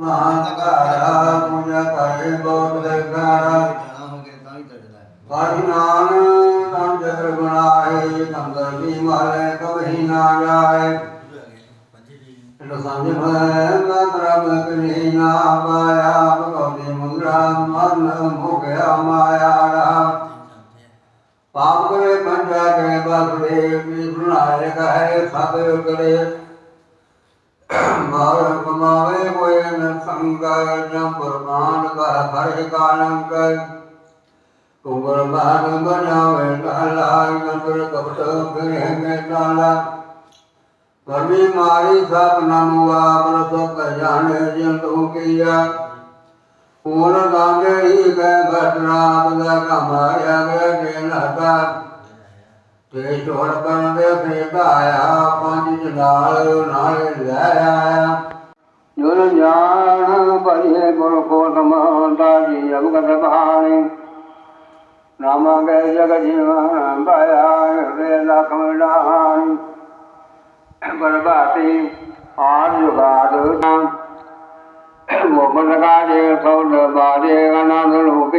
ਮਹਾਂਕਾਰਾ ਪੂਜਾ ਕਰੇ ਬੋਧ ਦਰਗਾਰਾ ਜਾਣਾ ਹੋ ਗਿਆ ਤਾਂ ਬਣਾਏ ਤੰਦਰ ਵੀ ਮਾਰੇ, ਕਬਹੀ ਨਾ ਜਾਏ। ਪੰਜੇ ਜੀ ਇਟ ਸੰਜ ਕਰੀ ਨਾ ਪਾਇਆ। ਭਗਵਤੀ ਮੁਦਰਾ ਮਨ ਹੋ ਮਾਇਆ ਰਾ ਪਾਪ ਕਰੇ ਪੰਜਾ ਕਰੇ ਬਸਦੇ ਵੀ ਬਣਾਏ ਕਹੇ ਸਭ ਕਰੇ। ਮਾਰ ਕਮਾਵੇ ਕੋਈ ਨ ਸੰਗ ਪ੍ਰਮਾਨ ਕਰ ਹਰਿ ਕਾਲੰਕ। ਕੁੰਗਰ ਬਾਣ ਬਣਾਵੇ ਕਾਲਾ ਨੰਦਰ ਕਪਟ ਫਿਰੇ ਮੇ ਕਾਲਾ ਪਰਮੀ ਮਾਰੀ ਸਭ ਨਮੁ ਆਪ ਸੁਖ ਜਾਣੇ ਜਿੰਦੂ ਕੀਆ। ਪੂਰ ਗਾਂਗੇ ਹੀ ਕੈ ਘਟਨਾ ਬਦਾ ਕਮਾਇਆ ਵੇ ਦਿਨ ਹਟਾ। ਤੇ ਛੋੜ ਕਰਨ ਦੇ ਫੇਰ ਆਇਆ ਪੰਜ ਜਨਾਲ ਨਾਲੇ ਲੈ ਆਇਆ। ਜਾਣ ਬੜੀਏ ਗੁਰ ਕੋ ਨਮਾਂਦਾ ਜੀ, ਅਵਗਤ ਬਾਣੀ। ਨਾਮਾ ਗਏ ਜਗ ਜੀਵਨ ਬਾਇਆ ਰੇ ਲਖਮ ਡਾਣੀ ਬਰਬਾਤੀ ਆਨ ਜੁਗਾਦ। ਮੋਮਨ ਕਾਜੇ ਸੌਲ ਬਾਜੇ ਅਨੰਦ ਰੂਪੀ ਮੇਰੋ ਰਾਮਈਆ ਰਾਮ